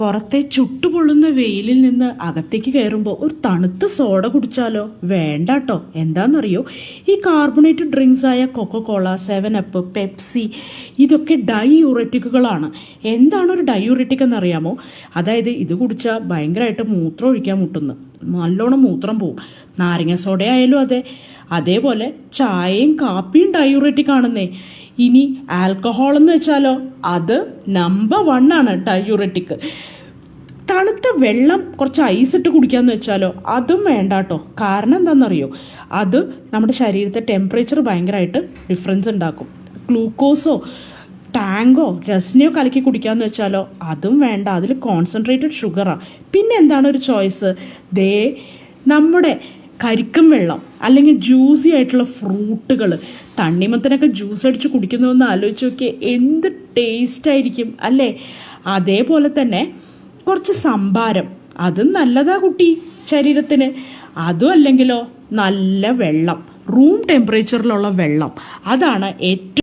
പുറത്തെ ചുട്ടുപൊള്ളുന്ന വെയിലിൽ നിന്ന് അകത്തേക്ക് കയറുമ്പോൾ ഒരു തണുത്ത സോഡ കുടിച്ചാലോ? വേണ്ട കേട്ടോ എന്താണെന്നറിയോ ഈ കാർബണേറ്റ് ഡ്രിങ്ക്സ് ആയ Coca Cola seven up Pepsi ഇതൊക്കെ ഡയൂറെറ്റിക്കുകളാണ്. എന്താണ് ഒരു ഡയൂറെറ്റിക് എന്നറിയാമോ അതായത് ഇത് കുടിച്ചാൽ ഭയങ്കരമായിട്ട് മൂത്രം ഒഴിക്കാൻ മുട്ടുന്നു. നല്ലോണം മൂത്രം പോവും. നാരങ്ങ സോഡ ആയാലും അതെ. അതേപോലെ ചായയും കാപ്പിയും ഡയൂററ്റിക് ആണെന്നേ ഇനി ആൽക്കഹോൾ എന്ന് വെച്ചാലോ? അത് നമ്പർ വൺ ആണ് ഡയൂററ്റിക് തണുത്ത വെള്ളം കുറച്ച് ഐസ് ഇട്ട് കുടിക്കാന്ന് വെച്ചാലോ അതും വേണ്ട കേട്ടോ കാരണം എന്താണെന്നറിയോ അത് നമ്മുടെ ശരീരത്തെ ടെമ്പറേച്ചർ ഭയങ്കരമായിട്ട് ഡിഫറൻസ് ഉണ്ടാക്കും ഗ്ലൂക്കോസോ ടാങ്കോ രസനയോ കലക്കി കുടിക്കാന്ന് വെച്ചാലോ അതും വേണ്ട. അതിൽ കോൺസെൻട്രേറ്റഡ് ഷുഗറാണ് പിന്നെ എന്താണ് ഒരു ചോയ്സ് ദേ നമ്മുടെ കരിക്കും വെള്ളം അല്ലെങ്കിൽ ജ്യൂസി ആയിട്ടുള്ള ഫ്രൂട്ടുകൾ തണ്ണിമത്തനൊക്കെ ജ്യൂസ് അടിച്ച് കുടിക്കുന്നതെന്ന് ആലോചിച്ച് നോക്കിയാൽ എന്ത് ടേസ്റ്റ് ആയിരിക്കും അല്ലേ? അതേപോലെ തന്നെ കുറച്ച് സംഭാരം. അതും നല്ലതാ കുട്ടി ശരീരത്തിന്. അതും അല്ലെങ്കിലോ നല്ല വെള്ളം റൂം ടെമ്പറേച്ചറിലുള്ള വെള്ളം. അതാണ് ഏറ്റവും